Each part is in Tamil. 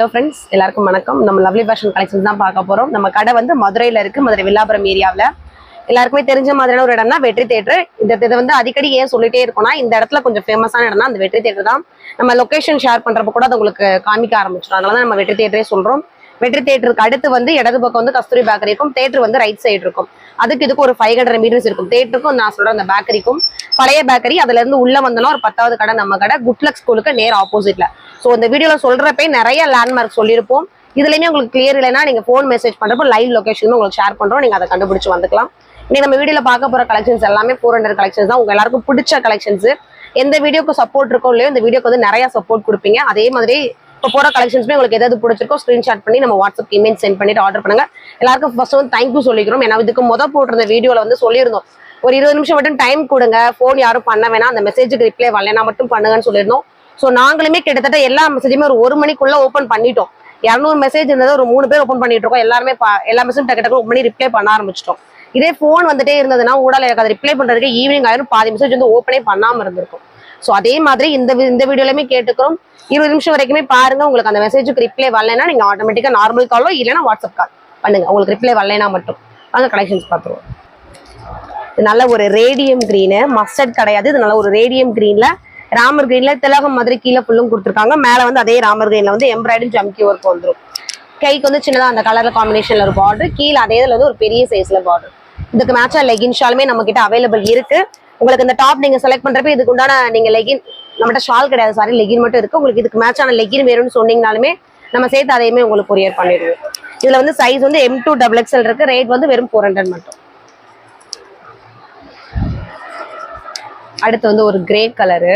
ஹலோ ஃப்ரெண்ட்ஸ் எல்லாருக்கும் வணக்கம். நம்ம லவ்லி ஃபேஷன் கலெக்ஷன் தான் பார்க்க போறோம். நம்ம கடை வந்து மதுரையில் இருக்கு. மதுரை வில்லாபுரம் ஏரியாவில். எல்லாருக்குமே தெரிஞ்ச மாதிரியான ஒரு இடம்னா வெற்றி தேட்டர். இந்த இதை வந்து அடிக்கடி ஏன் சொல்லிட்டே இருக்கோம்னா இந்த இடத்துல கொஞ்சம் ஃபேமஸான இடம்னா அந்த வெற்றி தேட்டர் தான். நம்ம லொகேஷன் ஷேர் பண்ணுறப்ப கூட அது உங்களுக்கு காமிக்க ஆரம்பிச்சிடும். அதனால தான் நம்ம வெற்றி தேட்டரே சொல்றோம். வெற்றி தேட்டருக்கு அடுத்து வந்து இடது பக்கம் வந்து கஸ்தூரி பேக்கரி இருக்கும். தேட்டர் வந்து ரைட் சைடு இருக்கும். அதுக்கு இதுக்கு ஒரு ஃபைவ் ஹண்ட்ரட் மீட்டர்ஸ் இருக்கும். தேட்டருக்கும் நான் சொல்ற அந்த பேக்கரிக்கும் பழைய பேக்கரி அதுல இருந்து உள்ள வந்தோம்னா ஒரு பத்தாவது கடை நம்ம கடை குட்லக் ஸ்கூலுக்கு நேர் ஆப்போசிட்ல ஸோ இந்த வீடியோல சொல்றப்பே நிறைய லேண்ட்மார்க் சொல்லியிருப்போம். இதுலயுமே உங்களுக்கு கிளியர் இல்லைன்னா நீங்க ஃபோன் மெசேஜ் பண்றப்போ லைவ் லொகேஷன் உங்களுக்கு ஷேர் பண்றோம். நீங்க அதை கண்டுபிடிச்சு வந்துக்கலாம். இன்னைக்கு நம்ம வீடியோல பார்க்க போற கலெக்ஷன்ஸ் எல்லாமே ஃபோர் ஹண்ட்ரட் கலெக்ஷன்ஸ் தான். உங்க எல்லாருக்கும் பிடிச்ச கலெக்ஷன்ஸ் எந்த வீடியோக்கு சப்போர்ட் இருக்கோ இல்லையோ இந்த வீடியோக்கு வந்து நிறைய சப்போர்ட் கொடுப்பீங்க. அதே மாதிரி இப்போ போகிற கலெக்ஷன்ஸ்மே உங்களுக்கு எதாவது பிடிச்சிருக்கோ ஸ்க்ரீன்ஷாட் பண்ணி நம்ம வாட்ஸ்அப் இமெயில் சென்ட் பண்ணிட்டு ஆர்டர் பண்ணுங்க. எல்லாருக்கும் ஃபர்ஸ்ட் வந்து தேங்க்யூ சொல்லிக்கிறோம். ஏன்னா இதுக்கு முத போட்டிருந்த வீடியோவில் வந்து சொல்லியிருந்தோம். ஒரு இருபது நிமிஷம் மட்டும் டைம் கொடுங்க. ஃபோன் யாரும் பண்ண வேணாம். அந்த மெசேஜுக்கு ரிப்ளை வரலைன்னா மட்டும் பண்ணுங்கன்னு சொல்லியிருந்தோம். ஸோ நாங்களுமே கிட்டத்தட்ட எல்லா மெசேஜுமே ஒரு ஒரு மணிக்குள்ள ஓப்பன் பண்ணிட்டோம். இரநூறு மெசேஜ் இருந்தது ஒரு மூணு பேர் ஓப்பன் பண்ணிட்டு இருக்கோம். எல்லாருமே எல்லா மெசேஜும் டக்கு டக்கு ஓப்பன் பண்ணி ரிப்ளை பண்ண ஆரம்பிச்சிட்டோம். இதே ஃபோன் வந்துட்டே இருந்ததுன்னா ஊடால எனக்கு அதை ரிப்ளை பண்ணுறதுக்கு ஈவினிங் ஆயிரும். பாதி மெசேஜ் வந்து ஓப்பனே பண்ணாம இருந்திருக்கும். ஸோ அதே மாதிரி இந்த வி- இந்த வீடியோலையுமே கேட்டுக்கிறோம். இருபது நிமிஷம் வரைக்குமே பாருங்க. உங்களுக்கு அந்த மெசேஜுக்கு ரிப்ளை வரலைன்னா நீங்க ஆட்டோமேட்டிக்கா நார்மல் காலோ இல்லைன்னா வாட்ஸ்அப் கால் பண்ணுங்க. உங்களுக்கு ரிப்ளை வரலைன்னா மட்டும். அங்கே கலெக்ஷன்ஸ் பார்த்துருவோம். இது நல்ல ஒரு ரேடியம் கிரீனு மஸ்டர்ட் கிடையாது. இது நல்ல ஒரு ரேடியம் கிரீன்ல ராமர் கிரீன்ல திலகம் மாதிரி கீழே ஃபுல்லும் கொடுத்துருக்காங்க. மேல வந்து அதே ராமர் கிரீன்ல வந்து எம்ப்ராய்டரி ஜம்கி ஒர்க் வந்துரும். கைக்கு வந்து சின்னதாக அந்த கலர்ல காம்பினேஷன்ல ஒரு பார்டர் கீழே அதே இதுல வந்து ஒரு பெரிய சைஸ்ல பார்டர் இதுக்கு மேட்சா லெகின் ஷாலுமே நம்ம கிட்ட அவைலபிள் இருக்கு. உங்களுக்கு இந்த டாப் நீங்க செலக்ட் பண்றப்ப இதுக்கு உண்டான நீங்க லெகின் நம்மகிட்ட ஷால் கிடையாது சாரி லெகின் மட்டும் இருக்கு. உங்களுக்கு இதுக்கு மேட்சான லெகின் வேணும்னு சொன்னீங்கனாலுமே நம்ம சேர்த்து அதையுமே உங்களுக்கு கொரியர் பண்ணிடுவோம். இதுல வந்து சைஸ் வந்து எம் டூ டபுள் எக்ஸ்எல் இருக்கு. ரேட் வந்து வெறும் ஃபோர் ஹண்ட்ரட் மட்டும். அடுத்து வந்து ஒரு கிரே கலரு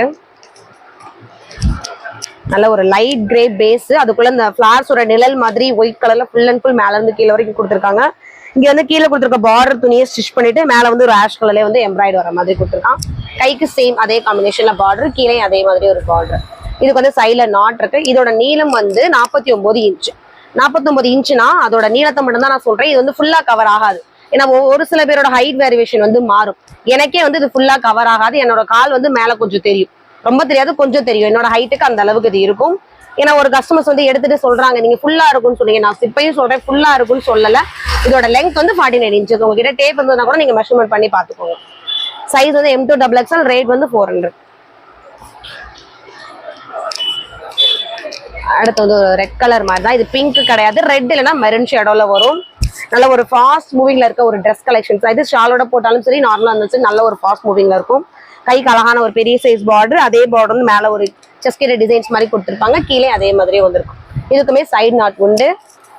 நல்ல ஒரு லைட் கிரே பேஸ் அதுக்குள்ள இந்த ஃபிளார்ஸோட நிழல் மாதிரி ஒயிட் கலர்ல ஃபுல் அண்ட் ஃபுல் மேல இருந்து கீழே வரைக்கும் கொடுத்துருக்காங்க. இங்க வந்து கீழே கொடுத்துருக்க பார்டர் துணியை ஸ்டிச் பண்ணிட்டு மேல வந்து ஒரு ஆஷ் கலர்ல வந்து எம்ப்ராய்டு வர மாதிரி கொடுத்துருக்கான். கைக்கு சேம் அதே காம்பினேஷன்ல பார்டர் கீழே அதே மாதிரி ஒரு பார்டர் இதுக்கு வந்து சைட்ல நாட் இருக்கு. இதோட நீளம் வந்து நாற்பத்தி ஒன்பது இன்ச் நாற்பத்தொன்பது இன்ச்சுனா அதோட நீளத்தை மட்டும் தான் நான் சொல்றேன். இது வந்து ஃபுல்லா கவர் ஆகாது. ஏன்னா ஒரு சில பேரோட ஹைட் வேரியேஷன் வந்து மாறும். எனக்கே வந்து இது ஃபுல்லா கவர் ஆகாது. என்னோட கால் வந்து மேல கொஞ்சம் தெரியும். ரொம்ப தெரியாது கொஞ்சம் தெரியும். என்னோட ஹைட்டுக்கு அந்த அளவுக்கு இது இருக்கும். ஏன்னா ஒரு கஸ்டமர்ஸ் வந்து எடுத்துட்டு சொல்றாங்க நீங்க ஃபுல்லா இருக்கும்னு சொன்னீங்க. நான் இப்பயும் சொல்றேன் ஃபுல்லா இருக்கும்னு சொல்லல. இதோட லெங்க் வந்து ஃபார்ட்டி நைன் இன்ச்சு உங்ககிட்ட டேப் இருந்ததுனா கூட நீங்கள் மெஷர்மெண்ட் பண்ணி பார்த்துக்கோங்க. சைஸ் வந்து M to double XL rate வந்து ஃபோர் ஹண்ட்ரட் அடுத்து வந்து ஒரு ரெட் கலர் மாதிரி தான் இது பிங்க் கிடையாது. ரெட் இல்லைன்னா மெரூன் ஷேடோவில் வரும். நல்ல ஒரு ஃபாஸ்ட் மூவிங்ல இருக்க ஒரு ட்ரெஸ் கலெக்ஷன்ஸ் இது ஷாலோட போட்டாலும் சரி நார்மலாக இருந்தாலும் நல்ல ஒரு ஃபாஸ்ட் மூவிங்ல இருக்கும். கைக்கு அழகான ஒரு பெரிய சைஸ் பார்டர் அதே பார்டர் வந்து மேல ஒரு செஸ்கிட்ட டிசைன்ஸ் மாதிரி கொடுத்துருப்பாங்க. கீழே அதே மாதிரியே வந்திருக்கும். இதுக்குமே சைடு நாட் உண்டு.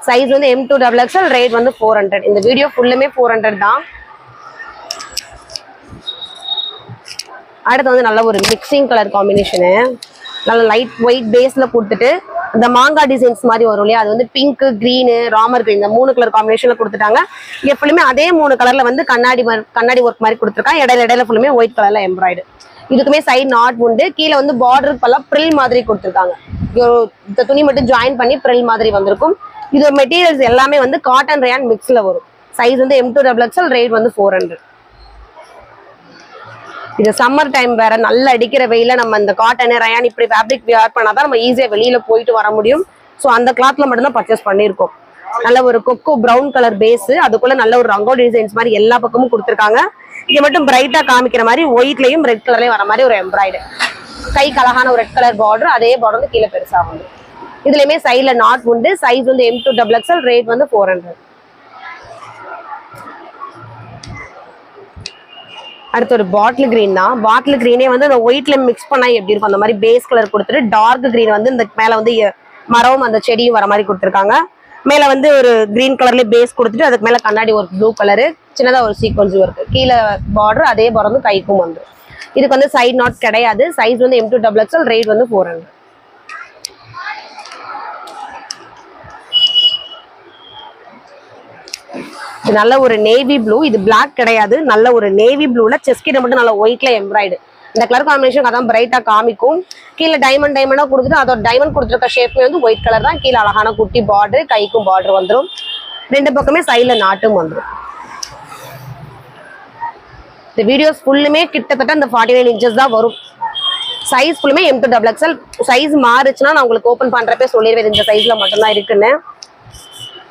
சைஸ் வந்து M to double XL rate வந்து ஃபோர் ஹண்ட்ரட் இந்த வீடியோ ஃபுல்லுமே ஃபோர் ஹண்ட்ரட் தான். அடுத்து வந்து நல்ல ஒரு மிக்சிங் கலர் காம்பினேஷனு நல்ல லைட் ஒயிட் பேஸ்ல கொடுத்துட்டு இந்த மாங்காய் டிசைன்ஸ் மாதிரி வரும் இல்லையா? அது வந்து பிங்க் க்ரீனு ராமர் கிரீன் இந்த மூணு கலர் காம்பினேஷனில் கொடுத்துட்டாங்க. இங்க ஃபுல்லுமே அதே மூணு கலர்ல வந்து கண்ணாடி கண்ணாடி ஒர்க் மாதிரி கொடுத்துருக்காங்க இடையில இடையில ஃபுல்லுமே ஒயிட் கலர்ல எம்ப்ராய்டு இதுக்குமே சைடு நாட் உண்டு. கீழே வந்து பார்டருக்கு பல்லாம் ப்ரில் மாதிரி கொடுத்துருக்காங்க. இந்த துணி மட்டும் ஜாயின் பண்ணி ப்ரில் மாதிரி வந்திருக்கும். இது மெட்டீரியல்ஸ் எல்லாமே வந்து காட்டன் ரேன் மிக்ஸ்ல வரும். சைஸ் வந்து M two double XL rate வந்து ஃபோர் ஹண்ட்ரட் இது சம்மர் டைம் வேற நல்ல அடிக்கிற வெயில நம்ம இந்த காட்டன் ரயான் இப்படி ஃபேப்ரிக் வியர் பண்ணாதான் நம்ம ஈஸியா வெளியில போயிட்டு வர முடியும். ஸோ அந்த கிளாத்ல மட்டும்தான் பர்ச்சேஸ் பண்ணியிருக்கோம். நல்ல ஒரு கொக்கோ ப்ரௌன் கலர் பேஸ் அதுக்குள்ள நல்ல ஒரு ரங்கோ டிசைன்ஸ் மாதிரி எல்லா பக்கமும் கொடுத்துருக்காங்க. இங்க மட்டும் பிரைட்டா காமிக்கிற மாதிரி ஒயிட்லயும் ரெட் கலர்லயும் வர மாதிரி ஒரு எம்ப்ராய்டு கைக்கு அழகான ஒரு ரெட் கலர் பார்டர் அதே பார்டர் வந்து கீழே பெருசாக வந்து இதுலயுமே சைட்ல நாட் உண்டு. சைஸ் வந்து M to double XL rate வந்து ஃபோர் ஹண்ட்ரட் அடுத்து ஒரு பாட்டில் கிரீன் தான். பாட்டில் கிரீனே வந்து அந்த ஒயிட்ல மிக்ஸ் பண்ணா எப்படி இருக்கும்? அந்த மாதிரி பேஸ் கலர் கொடுத்துட்டு டார்க் கிரீன் வந்து இந்த மேல வந்து மரம் அந்த செடியும் வர மாதிரி கொடுத்துருக்காங்க. மேல வந்து ஒரு கிரீன் கலர்ல பேஸ் கொடுத்துட்டு அதுக்கு மேல கண்ணாடி ஒரு ப்ளூ கலரு சின்னதா ஒரு சீக்வன்ஸ் இருக்கு கீழே பார்டர் அதே பார்டர் கைக்கும் வந்துடும் இதுக்கு வந்து சைடு நாட் கிடையாது. சைஸ் வந்து M to double XL rate வந்து ஃபோர் ஹண்ட்ரட் இது நல்ல ஒரு நேவி ப்ளூ இது பிளாக் கிடையாது. நல்ல ஒரு நேவி ப்ளூல செஸ்கிட்ட மட்டும் நல்ல ஒயிட்ல எம்ப்ராய்டு இந்த கலர் காம்பினேஷன் அதான் பிரைட்டா காமிக்கும். கீழே டைமண்ட் டைமண்டா கொடுத்துட்டு அதோட டைமண்ட் கொடுத்துருக்க ஷேப்மே வந்து ஒயிட் கலர் தான். கீழே அழகான குட்டி பார்டர் கைக்கும் பார்டர் வந்துடும் ரெண்டு பக்கமே சைடில் நாட்டும் வந்துடும் இந்த வீடியோஸ் ஃபுல்லுமே கிட்டத்தட்ட இந்த ஃபார்ட்டி நைன் இன்ச்சஸ் தான் வரும். சைஸ் ஃபுல்லுமே M to double XL size மாறுச்சுன்னா நான் உங்களுக்கு ஓப்பன் பண்ணுறப்ப சொல்லிடுவேன் இந்த சைஸில் மட்டும்தான் இருக்குன்னு.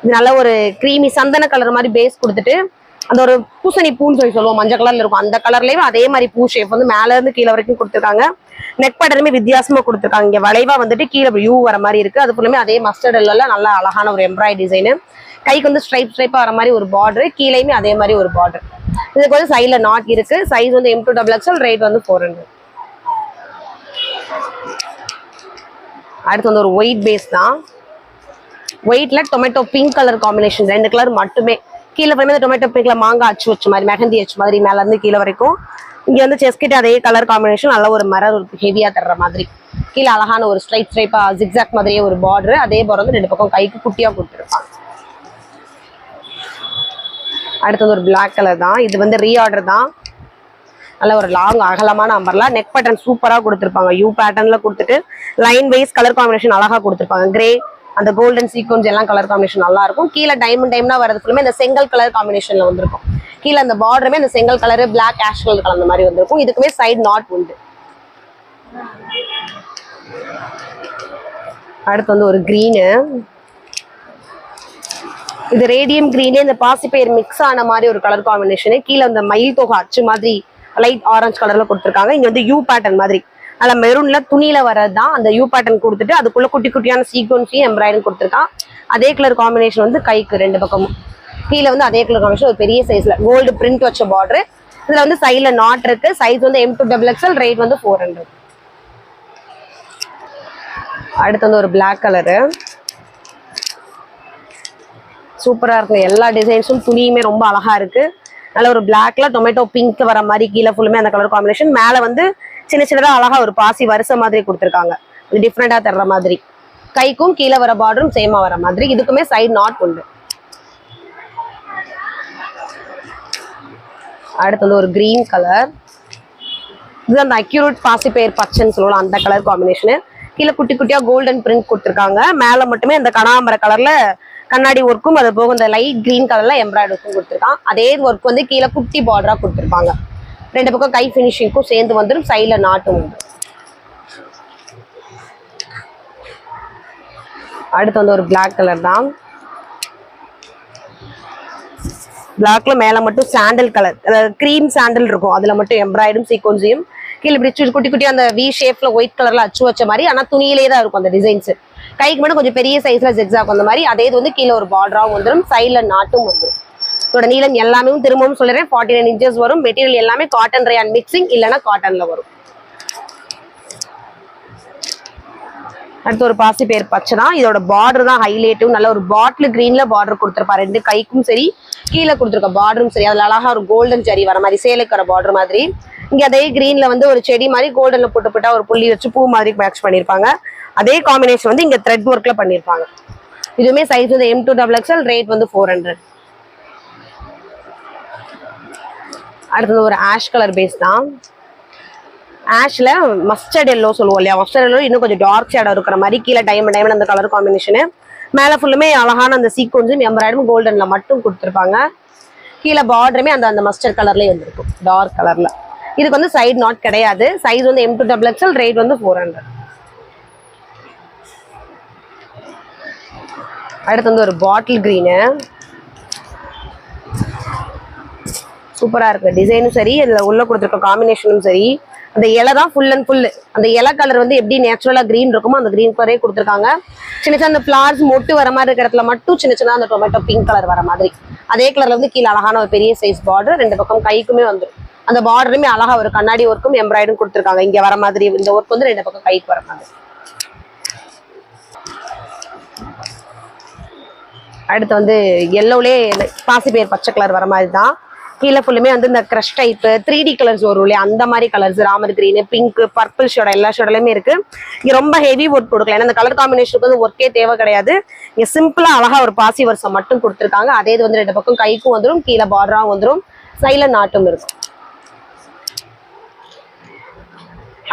இது நல்ல ஒரு க்ரீமி சந்தன கலர் மாதிரி பேஸ் கொடுத்துட்டு அந்த ஒரு பூசணி பூன்னு சொல்லி சொல்லுவோம் மஞ்சள் கலர்ல இருக்கும். அந்த கலர்லயும் அதே மாதிரி பூ ஷேப் வந்து மேல இருந்து கீழே வரைக்கும் கொடுத்துருக்காங்க. நெக் பேட்டர்னுமே வித்தியாசமா கொடுத்துருக்காங்க. இங்க வளைவா வந்துட்டு கீழே யூ வர மாதிரி இருக்கு. அது ஃபுல்லுமே அதே மஸ்டர்ட் எல்லாம் நல்ல அழகான ஒரு எம்ப்ராய்டரி டிசைனு கைக்கு வந்து ஸ்ட்ரைப் ஸ்ட்ரைப்பா வர மாதிரி ஒரு பார்டர் கீழேயுமே அதே மாதிரி ஒரு பார்டர் இதுக்கு வந்து சைட்ல நாட் இருக்கு. சைஸ் வந்து M to double XL rate வந்து ஃபோர் ஹண்ட்ரட் அடுத்து வந்து ஒரு ஒயிட் பேஸ் தான். ஒயிட்ல டொமேட்டோ பிங்க் கலர் காம்பினேஷன் ரெண்டு கலர் மட்டுமே. கீழே போய் டொமேட்டோ பிங்க்ல மாங்காய் அச்சு வச்ச மாதிரி மெஹந்தி அச்சு மாதிரி மேல இருந்து கீழே வரைக்கும். இங்க வந்து செஸ்கிட்ட அதே கலர் காம்பினேஷன் நல்ல ஒரு மரம் ஒரு ஹெவியா தர்ற மாதிரி. கீழே அழகான ஒரு ஸ்ட்ரைட் ஸ்ட்ரைப்பா ஜிக்ஸாக் மாதிரியே ஒரு பார்டர் அதே பார்டர் வந்து ரெண்டு பக்கம் கைக்கு குட்டியா கொடுத்துருப்பாங்க. அடுத்தது ஒரு பிளாக் கலர் தான். இது வந்து ரீஆர்டர் தான். நல்ல ஒரு லாங் அகலமான அம்பர்லாம் நெக் பேட்டர்ன் சூப்பராக கொடுத்துருப்பாங்க. யூ பேட்டர்ன்ல கொடுத்துட்டு லைன் வைஸ் கலர் காம்பினேஷன் அழகா கொடுத்துருப்பாங்க. கிரே அந்த கோல்டன் சீக்வன்ஸ் எல்லாம் கலர் காம்பினேஷன் நல்லா இருக்கும் கீழே டைமண்ட் டைம்னா வரது ஃபுல்லுமே இந்த செங்கல் கலர் காம்பினேஷன்ல வந்திருக்கும். கீழே அந்த பார்டருமே அந்த செங்கல் கலர் பிளாக் ஆஷ் கலர் கலந்த மாதிரி வந்திருக்கும். இதுக்குமே சைடு நாட் உண்டு. அடுத்து வந்து ஒரு க்ரீனு இது ரேடியம் கிரீனே இந்த பாசிப்பயிர் மிக்ஸ் ஆன மாதிரி ஒரு கலர் காம்பினேஷனு கீழே அந்த மயில் தொகை அச்சு மாதிரி லைட் ஆரஞ்சு கலர்ல கொடுத்துருக்காங்க. இங்க வந்து யூ பேட்டர்ன் மாதிரி. அதுல மெரூன்ல துணியில வர்றதுதான் அந்த யூ பேட்டர்ன் கொடுத்துட்டு அதுக்குள்ள குட்டி குட்டியான சீக்வன்ஸையும் எம்ப்ராய்டரி கொடுத்துருக்கான். அதே கலர் காம்பினேஷன் வந்து கைக்கு ரெண்டு பக்கமும். கீழே வந்து அதே கலர் காம்பினேஷன் ஒரு பெரிய சைஸ்ல கோல்டு பிரிண்ட் வச்ச பார்டர் இதுல வந்து சைட்ல நாட் இருக்கு. சைஸ் வந்து M to double XL rate வந்து ஃபோர் ஹண்ட்ரட் அடுத்து வந்து ஒரு பிளாக் கலரு சூப்பரா இருக்கு. எல்லா டிசைன்ஸும் துணியுமே ரொம்ப அழகா இருக்கு. நல்ல ஒரு பிளாக்ல டொமேட்டோ பிங்க் வர மாதிரி கீழே ஃபுல்லுமே அந்த கலர் காம்பினேஷன் மேல வந்து சின்ன சின்னதா அழகா ஒரு பாசி வரிசை மாதிரி கொடுத்துருக்காங்க. இது டிஃப்ரெண்டா தர்ற மாதிரி. கைக்கும் கீழே வர பார்டரும் சேமா வர மாதிரி. இதுக்குமே சைட் நாட் உண்டு. அடுத்து வந்து ஒரு கிரீன் கலர் இது அந்த அக்யூரேட் பாசி பெயர் பச்சைன்னு சொல்லலாம் அந்த கலர் காம்பினேஷனு கீழே குட்டி குட்டியா கோல்டன் பிரிண்ட் கொடுத்துருக்காங்க. மேல மட்டுமே அந்த கனாம்பர கலர்ல கண்ணாடி ஒர்க்கும் அது போக இந்த லைட் கிரீன் கலர்ல எம்ப்ராய்டரி ஒர்க்கும் கொடுத்துருக்கான். அதே ஒர்க் வந்து கீழே குட்டி பார்டரா கொடுத்துருப்பாங்க. ரெண்டு பக்கம் கை ஃபினிஷிங்க்கும் சேர்ந்து வந்துடும் சைடில் நாட்டும் அடுத்து வந்து ஒரு பிளாக் கலர் தான். பிளாக்ல மேல மட்டும் சாண்டல் கலர் அதாவது க்ரீம் சாண்டல் இருக்கும். அதுல மட்டும் எம்ப்ராய்டும் சீக்வன்ஸையும் கீழே இப்படி குட்டி குட்டி அந்த வி ஷேப்ல ஒயிட் கலர்ல அச்சு வச்ச மாதிரி ஆனா துணியிலே தான் இருக்கும் அந்த டிசைன்ஸ் கைக்கு மட்டும் கொஞ்சம் பெரிய சைஸ்ல ஜெக்ஸாக் அந்த மாதிரி அதே இது வந்து கீழே ஒரு பார்டராகவும் வந்துடும் சைட்ல நாட்டும் வந்துடும் இதோட நீளம் எல்லாமே திரும்பவும் சொல்லுறேன் ஃபார்ட்டி நைன் இன்ச்சஸ் வரும். மெட்டீரியல் எல்லாமே காட்டன் ரயான் மிக்சிங் இல்லைன்னா காட்டன்ல வரும். அடுத்து ஒரு பாசி பேர் பச்சை தான். இதோட பார்டர் தான் ஹைலைட்டும் நல்ல ஒரு பாட்டில் கிரீன்ல பார்டர் கொடுத்துருப்பா ரெண்டு கைக்கும் சரி கீழே கொடுத்துருக்க பார்டரும் சரி. அதில் அழகா ஒரு கோல்டன் ஜரி வர மாதிரி சேலைக்கர பார்டர் மாதிரி. இங்க அதே கிரீன்ல வந்து ஒரு செடி மாதிரி கோல்டன்ல போட்டு போட்டா ஒரு புள்ளி வச்சு பூ மாதிரி மேட்ச் பண்ணிருப்பாங்க அதே காம்பினேஷன் வந்து இங்க த்ரெட் ஒர்க்ல பண்ணிருப்பாங்க இதுவுமே சைஸ் வந்து M to double XL rate வந்து ஃபோர் ஹண்ட்ரட் அடுத்தது ஒரு ஆஷ் கலர் பேஸ் தான். ஆஷ்ல மஸ்டர்ட் எல்லோ சொல்லுவோம் இல்லையா? மஸ்டர்ட் எல்லோ இன்னும் கொஞ்சம் டார்க் ஷேடோ இருக்கிற மாதிரி கீழே டைமண்ட் டைமண்ட் அந்த கலர் காம்பினேஷனு மேலே ஃபுல்லுமே அழகான அந்த சீக்வன்ஸும் எம்பராய்டும் கோல்டனில் மட்டும் கொடுத்துருப்பாங்க. கீழே பார்டருமே அந்த அந்த மஸ்டர்ட் கலர்லேயே வந்துருக்கும். டார்க் கலரில் இதுக்கு வந்து சைடு நாட் கிடையாது. சைஸ் வந்து M to double XL rate வந்து ஃபோர் ஹண்ட்ரட் அடுத்து வந்து ஒரு பாட்டில் க்ரீனு சூப்பராக இருக்கு. டிசைனும் சரி அதில் உள்ளே கொடுத்துருக்க காம்பினேஷனும் சரி. அந்த இலை தான் ஃபுல் அண்ட் ஃபுல் அந்த இலை கலர் வந்து எப்படி நேச்சுரலா கிரீன் இருக்குமோ அந்த கிரீன் கலரே கொடுத்துருக்காங்க. சின்ன சின்ன அந்த ஃப்ளார்ஸ் மொட்டு வர மாதிரி இருக்கிற இடத்துல மட்டும் சின்ன சின்ன அந்த டொமேட்டோ பிங்க் கலர் வர மாதிரி. அதே கலரில் வந்து கீழே அழகான ஒரு பெரிய சைஸ் பார்டர் ரெண்டு பக்கம் கைக்குமே வந்துடும் அந்த பார்டருமே அழகா ஒரு கண்ணாடி ஒர்க்கும் எம்ப்ராய்டும் கொடுத்துருக்காங்க. இங்கே வர மாதிரி இந்த ஒர்க் வந்து ரெண்டு பக்கம் கைக்கு வர மாதிரி. அடுத்து வந்து எல்லோலே பாசிப்பயிர் பச்சை கலர் வர மாதிரி தான் கீழே ஃபுல்லுமே வந்து இந்த crush type three D colours வரும் இல்லையா? அந்த மாதிரி colours Ramar green pink purple ஷேட எல்லா ஷேடலையுமே இருக்கு. இங்கே ரொம்ப ஹெவி ஒர்க் கொடுக்கல ஏன்னா இந்த கலர் காம்பினேஷனுக்கு வந்து ஒர்க்கே தேவை கிடையாது. இங்கே சிம்பிளாக அழகாக ஒரு பாசி வருஷம் மட்டும் கொடுத்துருக்காங்க. அதே இது வந்து ரெண்டு பக்கம் கைக்கும் வந்துடும் கீழே பார்டராகவும் வந்துடும் சைடில் நாட்டும் இருக்கும்.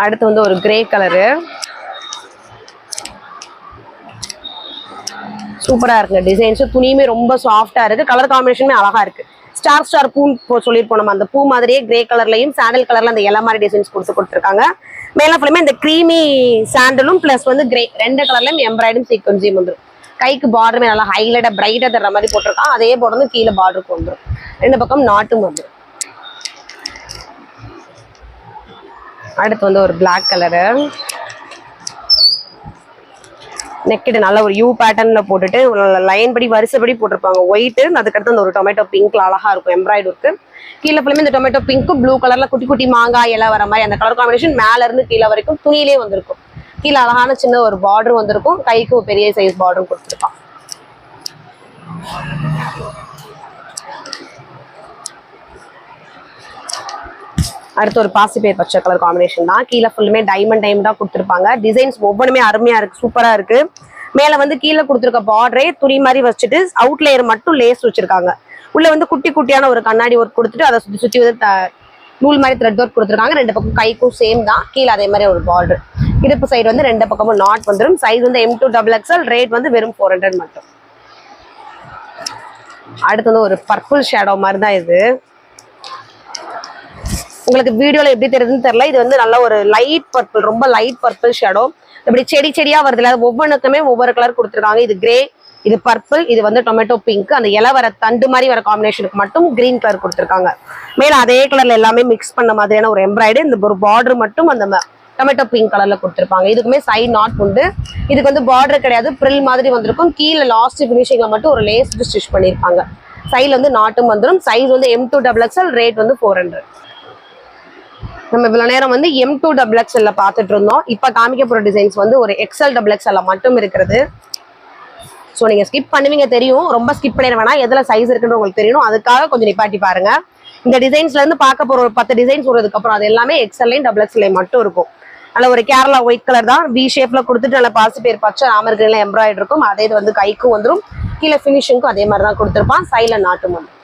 அடுத்து வந்து ஒரு கிரே கலரு சூப்பராக இருக்குங்க டிசைன்ஸும் துணியுமே ரொம்ப சாஃப்டாக இருக்குது கலர் காம்பினேஷனுமே அழகாக இருக்குது ஸ்டார் ஸ்டார் பூ சொல்லியிருப்போம். நம்ம அந்த பூ மாதிரியே கிரே கலர்லயும் சாண்டல் கலர்ல அந்த இலை மாதிரி டிசைன்ஸ் கொடுத்து கொடுத்துருக்காங்க. மேல ஃபுல்லுமே இந்த க்ரீமி சாண்டலும் பிளஸ் வந்து கிரே ரெண்டு கலர்லயும் எம்ப்ராய்டும் சீக்வன்ஸையும் வந்துடும் கைக்கு பார்டருமே நல்லா ஹைலைட்டா பிரைட்டா தர்ற மாதிரி போட்டிருக்கான். அதே பார்டர் வந்து கீழே பார்டருக்கு வந்துடும் ரெண்டு பக்கம் நாட்டும் வந்துடும் அடுத்து வந்து ஒரு பிளாக் கலரு நெக்கிடு நல்ல ஒரு யூ பேட்டர்ன்ல போட்டுட்டு லைன் படி வரிசைப்படி போட்டிருப்பாங்க. ஒயிட்டு அதுக்கடுத்து அந்த ஒரு டொமேட்டோ பிங்க்ல அழகா இருக்கும். எம்ப்ராய்டு இருக்கு. கீழே ஃபுல்லுமே இந்த டொமேட்டோ பிங்க்கும் ப்ளூ கலர்ல குட்டி குட்டி மாங்காய் எல்லாம் வர மாதிரி அந்த கலர் காம்பினேஷன் மேல இருந்து கீழே வரைக்கும் துணியிலே வந்திருக்கும். கீழே அழகான சின்ன ஒரு பார்டர் வந்திருக்கும். கைக்கு பெரிய சைஸ் பார்டரும் கொடுத்துருப்பான் அடுத்து ஒரு பாசிப்பேர் பச்சை கலர் காம்பினேஷன் தான். கீழே ஃபுல்லுமே டைமண்ட் டைம் தான் கொடுத்துருப்பாங்க. டிசைன்ஸ் ஒவ்வொன்றுமே அருமையா இருக்கு சூப்பரா இருக்கு. மேல வந்து கீழே கொடுத்துருக்க பார்டரே துணி மாதிரி வச்சுட்டு அவுட் லேயர் மட்டும் லேஸ் வச்சிருக்காங்க. உள்ள வந்து குட்டி குட்டியான ஒரு கண்ணாடி ஒர்க் கொடுத்துட்டு அதை சுற்றி சுற்றி வந்து த- நூல் மாதிரி த்ரெட் ஒர்க் கொடுத்துருக்காங்க. ரெண்டு பக்கம் கைக்கும் சேம் தான். கீழே அதே மாதிரி ஒரு பார்டர் இடுப்பு சைடு வந்து ரெண்டு பக்கமும் நாட் வந்துடும் சைஸ் வந்து M to double XL rate வந்து வெறும் ஃபோர் ஹண்ட்ரட் மட்டும். அடுத்து வந்து ஒரு பர்பிள் ஷேடோ மாதிரி தான் இது. உங்களுக்கு வீடியோல எப்படி தெரியுதுன்னு தெரியல. இது வந்து நல்ல ஒரு லைட் பர்பிள் ரொம்ப லைட் பர்பிள் ஷேடோ இப்படி செடி செடியா வருதுல இல்லை ஒவ்வொன்றுக்குமே ஒவ்வொரு கலர் கொடுத்துருக்காங்க. இது கிரே இது பர்பிள் இது வந்து டொமேட்டோ பிங்க் அந்த இலை வர தண்டு மாதிரி வர காம்பினேஷனுக்கு மட்டும் கிரீன் கலர் கொடுத்துருக்காங்க. மேல அதே கலர்ல எல்லாமே மிக்ஸ் பண்ண மாதிரியான ஒரு எம்ப்ராய்டு இந்த ஒரு பார்டர் மட்டும் அந்த டொமேட்டோ பிங்க் கலர்ல கொடுத்துருப்பாங்க. இதுக்குமே சைட் நாட் உண்டு. இதுக்கு வந்து பார்டர் கிடையாது. ப்ரில் மாதிரி வந்திருக்கும். கீழே லாஸ்ட் ஃபினிஷிங்ல மட்டும் ஒரு லேஸ் ஸ்டிச் பண்ணியிருப்பாங்க சைட்ல வந்து நாட்டும் வந்துடும் சைஸ் வந்து M to double XL rate வந்து ஃபோர் ஹண்ட்ரட் நம்ம இவ்வளவு நேரம் வந்து எம் டூ டபுள் எக்ஸ்எல்ல பார்த்துட்டு இருந்தோம். இப்போ காமிக்க போற டிசைன்ஸ் வந்து ஒரு எக்ஸ்எல் டபுள் எக்ஸ்எல்ல மட்டும் இருக்கிறது. ஸோ நீங்க ஸ்கிப் பண்ணுவீங்க தெரியும். ரொம்ப ஸ்கிப் பண்ணிட வேணாம். எதுல சைஸ் இருக்குன்னு உங்களுக்கு தெரியணும். அதுக்காக கொஞ்சம் நிப்பாட்டி பாருங்க. இந்த டிசைன்ஸ்ல இருந்து பார்க்க போற ஒரு பத்து டிசைன்ஸ் வரதுக்கு அப்புறம் அது எல்லாமே எக்ஸ்எல்லையும் டபுள் எக்ஸ்எல்லையும் மட்டும் இருக்கும். அதில் ஒரு கேரளா ஒயிட் கலர் தான். வி ஷேப்ல கொடுத்துட்டு நல்ல பாசி பேர் பச்சை ராமர் கிரீன்ல இருக்கும். அதே இது வந்து கைக்கும் வந்துடும் கீழே ஃபினிஷிங்க்கும் அதே மாதிரி தான் கொடுத்துருப்பான். சைட்ல நாட்டும் வந்துடும்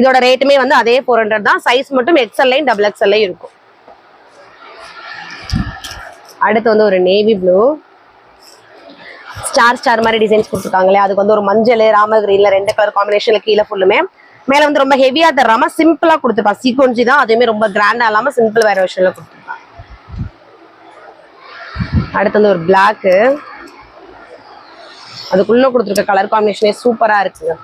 இதோட ரேட்டுமே வந்து அதே ஃபோர் ஹண்ட்ரட் தான். சைஸ் மட்டும் எக்ஸ்எல்லையும் டபுள் எக்ஸ்எல்லையும் இருக்கும். அடுத்து வந்து ஒரு நேவி ப்ளூ ஸ்டார் ஸ்டார் மாதிரி டிசைன்ஸ் கொடுத்துருக்காங்களே. அதுக்கு வந்து ஒரு மஞ்சள் ராமர் கிரீன்ல ரெண்டு கலர் காம்பினேஷன்ல கீழே ஃபுல்லுமே மேல வந்து ரொம்ப ஹெவியா தராம சிம்பிளா கொடுத்துருப்பா. சீக்வன்சி தான். அதுவுமே ரொம்ப கிராண்டா இல்லாம சிம்பிள் வேற விஷயம்ல கொடுத்துருப்பான் அடுத்து வந்து ஒரு பிளாக்கு அதுக்குள்ள கொடுத்துருக்க கலர் காம்பினேஷனே சூப்பரா இருக்குங்க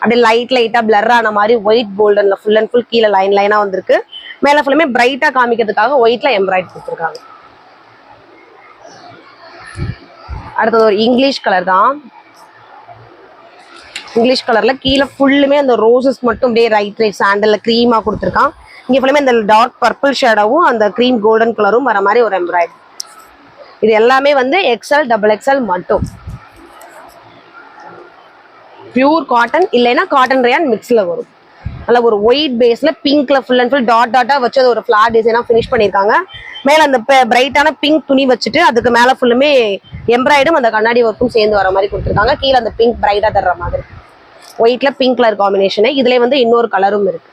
அப்படியே லைட் லைட்டா பிளர் ஆன மாதிரி ஒயிட் கோல்டன்ல ஃபுல் அண்ட் ஃபுல் கீழே லைன் லைனா வந்திருக்கு. மேல ஃபுல்லுமே பிரைட்டா காமிக்கிறதுக்காக ஒயிட்ல எம்ப்ராய்ட் கொடுத்துருக்காங்க. அடுத்தது ஒரு இங்கிலீஷ் கலர் தான். இங்கிலீஷ் கலர்ல கீழே ஃபுல்லுமே அந்த ரோசஸ் மட்டும் அப்படியே ரைட் ரைட் சாண்டல்ல க்ரீமாக கொடுத்துருக்கான். இங்க ஃபுல்லுமே இந்த டார்க் பர்பிள் ஷேடோவும் அந்த க்ரீம் கோல்டன் கலரும் வர மாதிரி ஒரு எம்ப்ராய்டரி இது எல்லாமே வந்து எக்ஸ்எல் டபுள் எக்ஸ்எல் மட்டும். பியூர் காட்டன் இல்லைன்னா காட்டன் ரேயான் மிக்ஸ்ல வரும். நல்ல ஒரு ஒயிட் பேஸ்ல பிங்க்ல ஃபுல் அண்ட் ஃபுல் டாட் டாட்டா வச்சு அது ஒரு ஃபிளார் டிசைனா ஃபினிஷ் பண்ணிருக்காங்க மேல அந்த பிரைட்டான பிங்க் துணி வச்சுட்டு அதுக்கு மேல ஃபுல்லுமே எம்ப்ராய்டும் அந்த கண்ணாடி ஒர்க்கும் சேர்ந்து வர மாதிரி கொடுத்துருக்காங்க. கீழே அந்த பிங்க் பிரைட்டா தர்ற மாதிரி. ஒயிட்ல பிங்க் கலர் காம்பினேஷனு இதுல வந்து இன்னொரு கலரும் இருக்கு.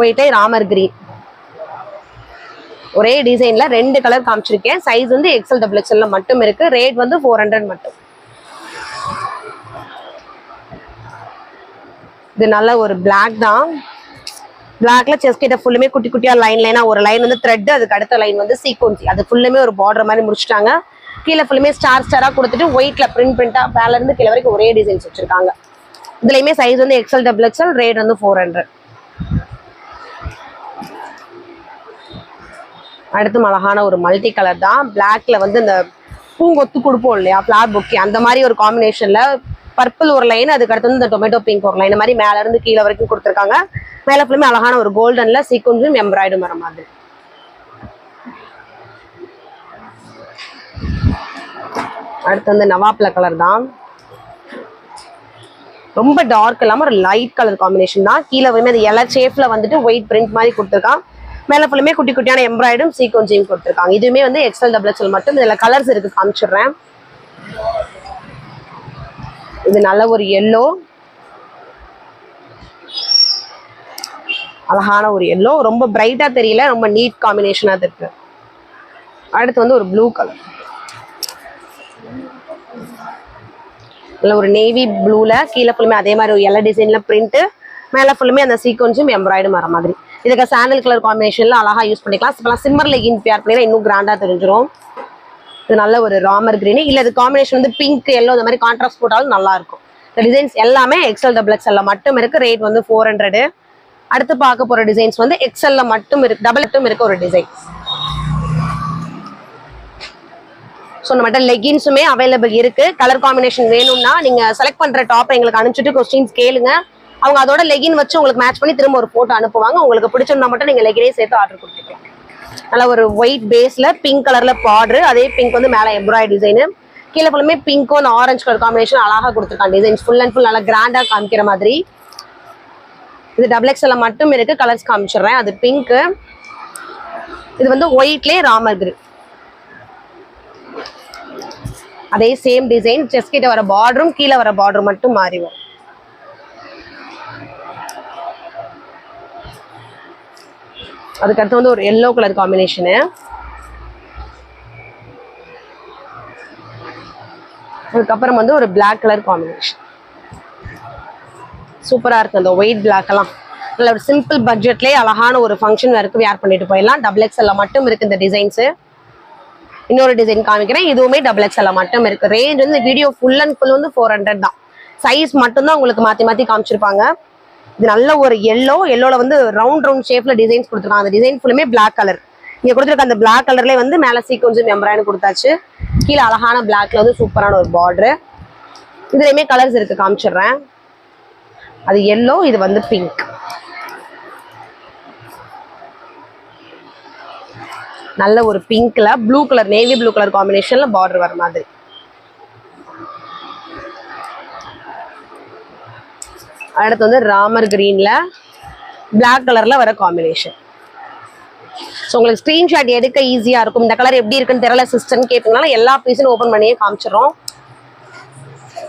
ஒயிட்டே ராமர் கிரீன் ஒரே டிசைன்ல ரெண்டு கலர் காமிச்சிருக்கேன். சைஸ் வந்து எக்ஸல் டபுள் எக்ஸல்ல மட்டும் இருக்கு. ரேட் வந்து ஃபோர் ஹண்ட்ரட் மட்டும். இது நல்ல ஒரு பிளாக் தான். பிளாக்ல செஸ் கிட்ட ஃபுல்லுமே குட்டி குட்டியா லைன் லைனா ஒரு லைன் வந்து த்ரெட் அதுக்கு அடுத்த லைன் வந்து சீக்வன்சி அது ஃபுல்லுமே ஒரு பார்டர் மாதிரி முடிச்சிட்டாங்க. கீழே ஃபுல்லுமே ஸ்டார் ஸ்டாராக கொடுத்துட்டு ஒயிட்ல பிரிண்ட் பிரிண்டா மேல இருந்து கீழே வரைக்கும் ஒரே டிசைன்ஸ் வச்சிருக்காங்க. இதுலயுமே சைஸ் வந்து எக்ஸல் டபுள் எக்ஸல் ரேட் வந்து ஃபோர் ஹண்ட்ரட் அடுத்து அழகான ஒரு மல்டி கலர் தான். பிளாக்ல வந்து இந்த பூங்கொத்து கொடுப்போம் இல்லையா? ஃப்ளார் புக்கே அந்த மாதிரி ஒரு காம்பினேஷன்ல பர்பிள் ஒரு லைன் அதுக்கு அடுத்து வந்து இந்த டொமேட்டோ பிங்க் ஒரு லைன் இந்த மாதிரி மேல இருந்து கீழே வரைக்கும் கொடுத்துருக்காங்க. மேல ஃபுல்லுமே அழகான ஒரு கோல்டன்ல சீக்வன்ஸும் எம்ப்ராய்டும் வர மாதிரி. அடுத்து வந்து நவாப்ல கலர் தான். ரொம்ப டார்க் இல்லாம ஒரு லைட் கலர் காம்பினேஷன் தான். கீழே வந்து அந்த இலை ஷேப்ல வந்துட்டு ஒயிட் பிரிண்ட் மாதிரி கொடுத்துருக்கான். மேல ஃபுல்லுமே குட்டி குட்டியான எம்ப்ராய்டும் சீக்வன்ஸையும் கொடுத்துருக்காங்க. இதுவுமே வந்து எக்ஸ்எல் டபுள் எக்ஸல் மட்டும். இதுல கலர்ஸ் இருக்கு காமிச்சிடுறேன். இது நல்ல ஒரு எல்லோ அழகான ஒரு எல்லோ ரொம்ப பிரைட்டா தெரியல ரொம்ப நீட் காம்பினேஷனா இருக்கு. அடுத்து வந்து ஒரு ப்ளூ கலர் இல்லை ஒரு நேவி ப்ளூல கீழே ஃபுல்லுமே அதே மாதிரி ஒரு எல்லோ டிசைன்ல பிரிண்ட் மேல ஃபுல்லுமே அந்த சீக்வன்ஸும் எம்ப்ராய்டும் வர மாதிரி. இதுக்கு சாண்டல் கலர் காம்பினேஷனில் அழகா யூஸ் பண்ணிக்கலாம். இப்போலாம் சிம்மர் லெகின் பேர் பண்ணிங்கன்னா இன்னும் கிராண்டா தெரிஞ்சிரும். இது நல்ல ஒரு ராமர் க்ரீனு இல்ல இது காம்பினேஷன் வந்து பிங்க் எல்லோ இந்த மாதிரி கான்ட்ராஸ்ட் போட்டாலும் நல்லா இருக்கும். இந்த டிசைன்ஸ் எல்லாமே எக்ஸல் டபுள் எக்ஸ்எல்ல மட்டும் இருக்கு. ரேட் வந்து ஃபோர் ஹண்ட்ரடு அடுத்து பார்க்க போற டிசைன்ஸ் வந்து எக்ஸல்ல மட்டும் இருக்கு டபுள் மட்டும் இருக்க ஒரு டிசைன் ஸோ நம்மகிட்ட லெகின்ஸுமே அவைலபிள் இருக்கு. கலர் காம்பினேஷன் வேணும்னா நீங்க செலக்ட் பண்ற டாப் எங்களுக்கு அனுப்பிச்சிட்டு கொஸ்டின்ஸ் கேளுங்க. அவங்க அதோட லெகின் வச்சு உங்களுக்கு மேட்ச் பண்ணி திரும்ப ஒரு போட்டோ அனுப்புவாங்க. உங்களுக்கு பிடிச்சிருந்தா மட்டும் நீங்க லெகினே சேர்த்து ஆர்டர் கொடுத்துக்கலாம். நல்லா ஒரு ஒயிட் பேஸ்ல பிங்க் கலர்ல பார்டர் அதே பிங்க் வந்து மேலே எம்ப்ராய்டரி டிசைனு கீழே ஃபுல்லுமே பிங்க்கும் அந்த ஆரஞ்சு கலர் காம்பினேஷன் அழகாக கொடுத்துருக்காங்க. டிசைன்ஸ் ஃபுல் அண்ட் ஃபுல் நல்லா கிராண்டாக காமிக்கிற மாதிரி. இது டபுள் எக்ஸ்எல்ல மட்டும் இருக்குது கலர்ஸ் காமிச்சிடுறேன். அது பிங்க்கு இது வந்து ஒயிட்லேயே ராமர் கிரீன் அதே சேம் டிசைன் செஸ் கிட்ட வர பார்டரும் கீழே வர பார்டர் மட்டும் மாறிவோம் அதுக்கடுத்து வந்து ஒரு எல்லோ கலர் காம்பினேஷனு அதுக்கப்புறம் வந்து ஒரு பிளாக் கலர் காம்பினேஷன் சூப்பரா இருக்கு அந்த ஒயிட் பிளாக் எல்லாம். நல்ல ஒரு சிம்பிள் பட்ஜெட்லேயே அழகான ஒரு ஃபங்க்ஷன் வரைக்கும் வேர் பண்ணிட்டு போயிடலாம். டபுள் எக்ஸ்எல்ல மட்டும் இருக்கு இந்த டிசைன்ஸு இன்னொரு டிசைன் காமிக்கிறேன். இதுவுமே டபுள் எக்ஸ்எல்ல மட்டும் இருக்கு. ரேஞ்ச் வந்து வீடியோ ஃபுல் அண்ட் ஃபுல் வந்து ஃபோர் ஹண்ட்ரட் தான். சைஸ் மட்டும்தான் உங்களுக்கு மாற்றி மாற்றி காமிச்சிருப்பாங்க. இது நல்ல ஒரு எல்லோ எல்லோவில் வந்து ரவுண்ட் ரவுண்ட் ஷேப்ல டிசைன்ஸ் கொடுத்துருக்காங்க. அந்த டிசைன் ஃபுல்லுமே பிளாக் கலர் இங்கே கொடுத்துருக்க அந்த பிளாக் கலர்லேயே வந்து மேலே சீக்வன்ஸும் எம்ப்ராய்டு கொடுத்தாச்சு. கீழே அழகான பிளாக்ல வந்து சூப்பரான ஒரு பார்டரு இதுலேயுமே கலர்ஸ் இருக்கு. காமிச்சிடுறேன். அது எல்லோ இது வந்து பிங்க் நல்ல ஒரு பிங்க்ல blue colour navy blue colour காம்பினேஷன்ல பார்டர் வர மாதிரி. அடுத்து வந்து ராமர் கிரீன்ல பிளாக் கலர்ல வர காம்பினேஷன் ஸோ உங்களுக்கு ஸ்க்ரீன்ஷாட் எடுக்க ஈஸியா இருக்கும். இந்த கலர் எப்படி இருக்குன்னு தெரியல சிஸ்டர்னு கேட்டீங்கன்னா எல்லா பீஸும் ஓப்பன் பண்ணியே காமிச்சிடும்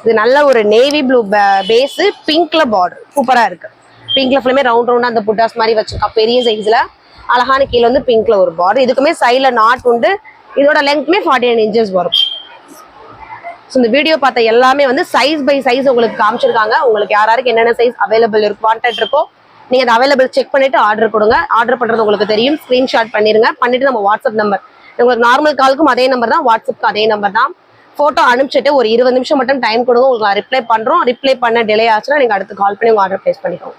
இது நல்ல ஒரு நேவி ப்ளூ பேஸ் பிங்க்ல பார்டர் சூப்பரா இருக்கு. பிங்க்ல ஃபுல்லுமே ரவுண்ட் ரவுண்டா அந்த புட்டாஸ் மாதிரி வச்சிருக்கா பெரிய சைஸ்ல அழகான கீழே வந்து பிங்க்ல ஒரு பார்டர் இதுக்குமே சைட்ல நாட் உண்டு. இதோட லெங்க்மே ஃபார்ட்டி நைன் இன்ச்சஸ் வரும். ஸோ இந்த வீடியோ பார்த்த எல்லாமே வந்து சைஸ் பை சைஸ் உங்களுக்கு காமிச்சிருக்காங்க. உங்களுக்கு யாராருக்கு யாருக்கு என்னென்ன சைஸ் அவைலபிள் இருக்கு வாண்டட் இருக்கோ நீங்க அதை அவைலபிள் செக் பண்ணிட்டு ஆர்டர் கொடுங்க. ஆர்டர் பண்றது உங்களுக்கு தெரியும். ஸ்கிரீன்ஷாட் பண்ணிருங்க. பண்ணிட்டு நம்ம வாட்ஸ்அப் நம்பர் உங்களுக்கு நார்மல் காலுக்கும் அதே நம்பர் தான். வாட்ஸ்அப்க்கு அதே நம்பர் தான். போட்டோ அனுப்பிச்சிட்டு ஒரு இருபது நிமிஷம் மட்டும் டைம் கொடுங்க. உங்களுக்கு ரிப்ளை பண்றோம். ரிப்ளை பண்ண டிலே ஆச்சுன்னா நீங்க அடுத்து கால் பண்ணி உங்க ஆர்டர் பிளேஸ் பண்ணிக்கோங்க.